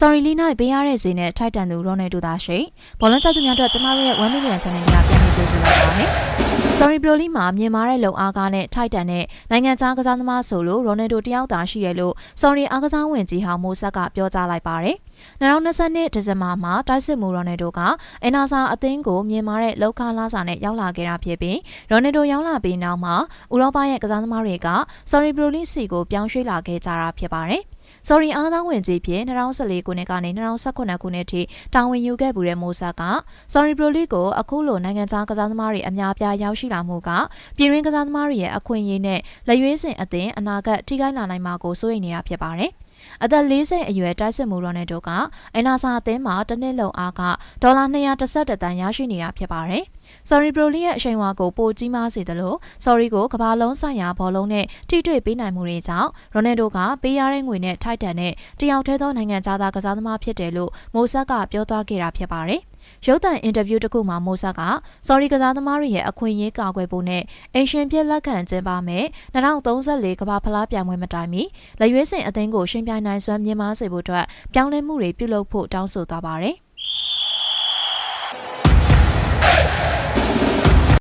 Sorry Lina ပေးရတဲ့ဈေးနဲ့ထိုက်တန်သူရောနယ်တို့သာရှိဘောလုံးကြသူများအတွက်ကျမတို့ရဲ့1 million channel ကပြန်ပြီးကြိုဆိုလိုက်ပါတယ်။ Sorry Broly မှာမြင်မာတဲ့လုံအားကားနဲ့ထိုက်တန်တဲ့နိုင်ငံခြားကစားသမားဆိုလို့ရောနယ်တို့တယောက်သာရှိတယ်လို့ Sorry အားကစားဝင်ကြီးဟောင်မိုဆက်ကပြောကြားလိုက်ပါတယ်။2022ဒီဇင်ဘာမှာတိုက်စစ်မှုရောနယ်တို့ကအင်နာဆာအသင်းကိုမြင်မာတဲ့လောက်ကားလာစာနဲ့ရောက်လာခဲ့တာဖြစ်ပြီးရောနယ်တို့ရောက်လာပြီးနောက်မှာဥရောပရဲ့ကစားသမားတွေက Sorry Broly စီကိုပြောင်းရွှေ့လာခဲ့ကြတာဖြစ်ပါတယ်။ Sorry အားသားဝင်ကြီးဖြစ်2014ခုနှစ်ကနေ2018ခုနှစ်ထိတာဝန်ယူခဲ့ပူတဲ့မိုဆာက Sorry Pro League ကိုအခုလိုနိုင်ငံခြားကစားသမားတွေအများပြားရောက်ရှိလာမှုကပြည်ရင်းကစားသမားတွေရဲ့အခွင့်အရေးနဲ့လက်ရွေးစင်အသင်းအနာဂတ်ထိခိုက်လာနိုင်မှာကိုစိုးရိမ်နေတာဖြစ်ပါတယ်။ အသက်40အရွယ်တိုက်စစ်မှုရောနယ်တို့ကအင်နာဆာအသင်းမှာတစ်နှစ်လုံအားကဒေါ်လာ211တန်းရရှိနေတာဖြစ်ပါတယ်။ Sorry Pro League ရဲ့အချိန်ဝါကိုပိုကြီးမားစေသလို Sorry ကိုကမ္ဘာလုံးဆိုင်ရာဘောလုံးနဲ့ထိတွေ့ပေးနိုင်မှုတွေကြောင့်ရိုနယ်ဒိုကပေးရတဲ့ငွေနဲ့ထိုက်တန်တဲ့တယောက်တည်းသောနိုင်ငံသားကစားသမားဖြစ်တယ်လို့မိုဆက်ကပြောသွားခဲ့တာဖြစ်ပါတယ်။ ရုပ်သံအင်တာဗျူးတစ်ခုမှာမိုဆက်က Sorry ကစားသမားတွေရဲ့အခွင့်အရေးကာကွယ်ဖို့နဲ့အင်ရှင်ပြက်လက်ခံကျင်းပမယ်2034ကမ္ဘာဖလားပြိုင်ပွဲမတိုင်မီလက်ရွေးစင်အသင်းကိုရှင်ပြိုင်နိုင်စွမ်းမြင့်မားစေဖို့အတွက်ပြောင်းလဲမှုတွေပြုလုပ်ဖို့တောင်းဆိုသွားပါတယ်။